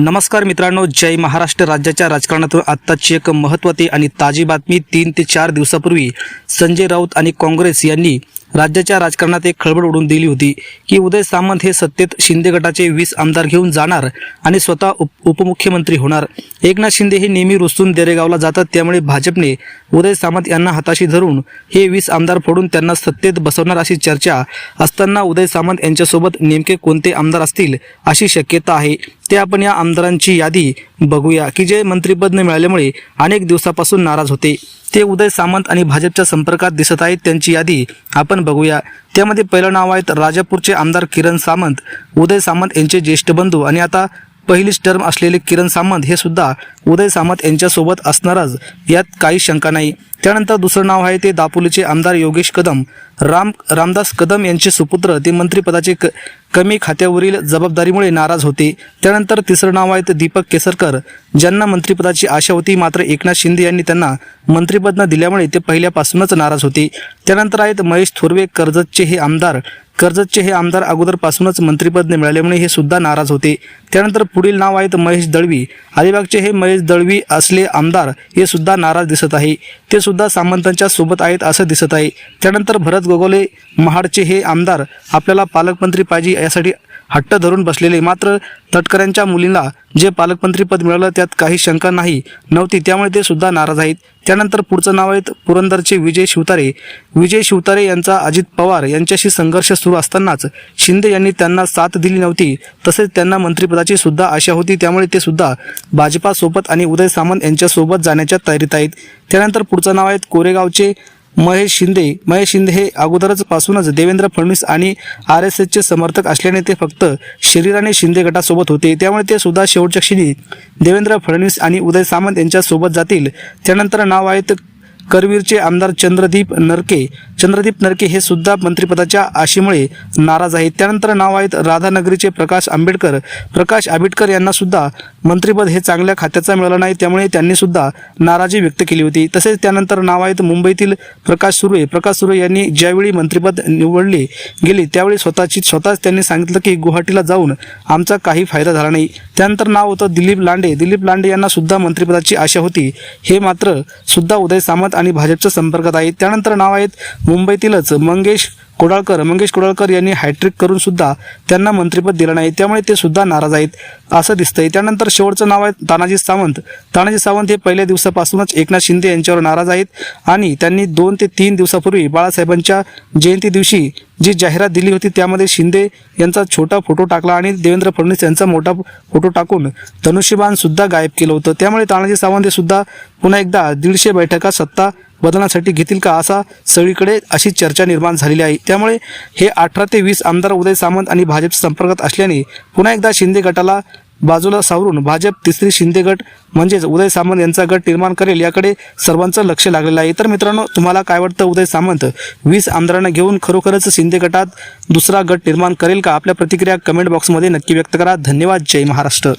नमस्कार मित्रांनो जय महाराष्ट्र राज्याच्या राजकारणातून आत्ताची एक महत्त्वाची आणि ताजी बातमी तीन ते चार दिवसापूर्वी संजय राऊत आणि काँग्रेस यांनी राज्याच्या राजकारणात एक खळबळ उडून दिली होती की उदय सामंत हे सत्तेत शिंदे गटाचे वीस आमदार घेऊन जाणार आणि स्वतः उप उपमुख्यमंत्री होणार. एकनाथ शिंदे हे नेहमी रुसून देरेगावला जातात त्यामुळे भाजपने उदय सामंत यांना हाताशी धरून हे वीस आमदार फोडून त्यांना सत्तेत बसवणार अशी चर्चा असताना उदय सामंत यांच्यासोबत नेमके कोणते आमदार असतील अशी शक्यता आहे ते आपण या आमदारांची यादी बघूया. की जे मंत्रिपद न मिळाल्यामुळे अनेक दिवसापासून नाराज होते. ते उदय सामंत आणि भाजपच्या संपर्कात दिसत आहेत त्यांची यादी आपण बघूया. त्यामध्ये पहिलं नाव आहेत राजापूरचे आमदार किरण सामंत उदय सामंत यांचे ज्येष्ठ बंधू. आणि आता पहिलीच टर्म असलेले किरण सामंत हे सुद्धा उदय सामंत यांच्यासोबत असणारच यात काही शंका नाही. त्यानंतर दुसरं नाव आहे ते दापोलीचे आमदार योगेश कदम. राम रामदास कदम यांचे सुपुत्र ते मंत्रिपदाचे क कमी खात्यावरील जबाबदारीमुळे नाराज होते. त्यानंतर तिसरं नाव आहे ते दीपक केसरकर. ज्यांना मंत्रिपदाची आशा होती मात्र एकनाथ शिंदे यांनी त्यांना मंत्रिपद न दिल्यामुळे ते पहिल्यापासूनच नाराज होते. त्यानंतर आहेत महेश थोरवे कर्जतचे हे आमदार. कर्जतचे हे आमदार अगोदरपासूनच मंत्रिपद मिळाल्यामुळे हे सुद्धा नाराज होते. त्यानंतर पुढील नाव आहेत महेश दळवी. अलिबागचे हे महेश दळवी असले आमदार हे सुद्धा नाराज दिसत आहे. ते सुद्धा सामंतांच्या सोबत आहेत असं दिसत आहे. त्यानंतर भरत गोगोले महाडचे हे आमदार आपल्याला पालकमंत्री पाहिजे यासाठी हट्ट धरून बसलेले मात्र तटकऱ्यांच्या मुलींना जे पालकमंत्रीपद मिळालं त्यात काही शंका नाही नव्हती. त्यामुळे ते सुद्धा नाराज आहेत. त्यानंतर पुढचं नाव आहेत पुरंदरचे विजय शिवतारे. विजय शिवतारे यांचा अजित पवार यांच्याशी संघर्ष सुरू असतानाच शिंदे यांनी त्यांना साथ दिली नव्हती. तसेच त्यांना मंत्रिपदाची सुद्धा आशा होती. त्यामुळे ते सुद्धा भाजपासोबत आणि उदय सामंत यांच्यासोबत जाण्याच्या तयारीत आहेत. त्यानंतर पुढचं नाव आहेत कोरेगावचे महेश शिंदे. महेश शिंदे हे अगोदरच पासूनच देवेंद्र फडणवीस आणि आर एस एसचे समर्थक असल्याने ते फक्त शरीराने शिंदे गटासोबत होते. त्यामुळे ते सुद्धा शेवटच्या क्षणी देवेंद्र फडणवीस आणि उदय सामंत यांच्यासोबत जातील. त्यानंतर नाव आहेत करवीरचे आमदार चंद्रदीप नरके. चंद्रदीप नरके हे सुद्धा मंत्रिपदाच्या आशेमुळे नाराज आहेत. त्यानंतर नाव आहेत राधानगरीचे प्रकाश आंबेडकर. प्रकाश आंबेडकर यांना सुद्धा मंत्रिपद हे चांगल्या खात्याचा मिळालं नाही त्यामुळे त्यांनी सुद्धा नाराजी व्यक्त केली होती. तसेच त्यानंतर नाव आहेत मुंबईतील प्रकाश सुर्वे. प्रकाश सुर्वे यांनी ज्यावेळी मंत्रिपद निवडले गेले त्यावेळी स्वतःची स्वतःच त्यांनी सांगितलं की गुवाहाटीला जाऊन आमचा काही फायदा झाला नाही. त्यानंतर नाव होतं दिलीप लांडे. दिलीप लांडे यांना सुद्धा मंत्रिपदाची आशा होती. हे मात्र सुद्धा उदय सामंत आणि भाजपच्या संपर्कात आहेत. त्यानंतर नाव आहेत मुंबईतीलच मंगेश कुडाळकर मंगेश कुडाळकर यांनी हॅट्रिक करून सुद्धा त्यांना मंत्रिपद दिलं नाही. त्यामुळे ते सुद्धा नाराज आहेत असं दिसतंय. त्यानंतर शेवटचं नाव आहे तानाजी सावंत. तानाजी सावंत हे पहिल्या दिवसापासूनच एकनाथ शिंदे यांच्यावर नाराज आहेत आणि त्यांनी दोन ते तीन दिवसापूर्वी बाळासाहेबांच्या जयंती दिवशी जी जाहिरात दिली होती त्यामध्ये शिंदे यांचा छोटा फोटो टाकला आणि देवेंद्र फडणवीस यांचा मोठा फोटो टाकून धनुष्यबाण सुद्धा गायब केलं होतं. त्यामुळे तानाजी सावंत हे सुद्धा पुन्हा एकदा दीडशे बैठका सत्ता बदलण्यासाठी घेतील का असा सगळीकडे अशी चर्चा निर्माण झालेली आहे. त्यामुळे हे अठरा ते वीस आमदार उदय सामंत आणि भाजप संपर्कात असल्याने पुन्हा एकदा शिंदे गटाला बाजूला सावरून भाजप तिसरी शिंदे गट म्हणजेच उदय सामंत यांचा गट निर्माण करेल याकडे सर्वांचं लक्ष लागलेलं आहे. तर मित्रांनो तुम्हाला काय वाटतं? उदय सामंत वीस आमदारांना घेऊन खरोखरच शिंदे गटात दुसरा गट निर्माण करेल का? आपल्या प्रतिक्रिया कमेंट बॉक्समध्ये नक्की व्यक्त करा. धन्यवाद. जय महाराष्ट्र.